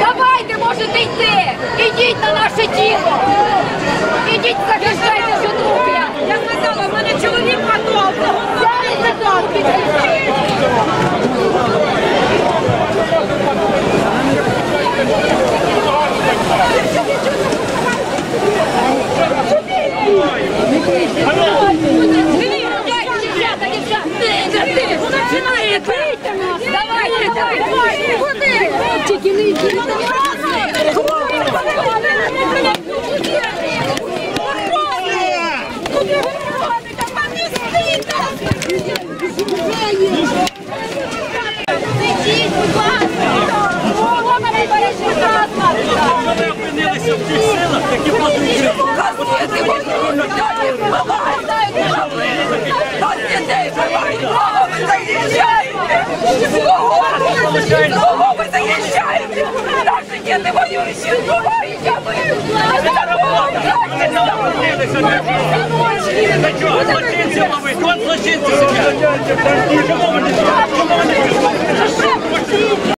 Давайте можете йти! Ідіть на наше тіло! Ідіть захищайте, що Я сказала, в мене чоловік готовий! Давайте, давайте! Куди? Хлопчики, не йдіть! Куди ви? Вам не стидно! Сидіть, будь ласка! Мене боїться, будь ласка! Ви опинилися в тих силах, які планують. Показуєте мою дитину! Нас дітей вбивають! Кого ви захищаєте? Кого? Кого ви заїжджаєте? Наші діти воюючі вбивають, а ви! Та чого, злочинці ловить? От злочинці сидять. Чому вони?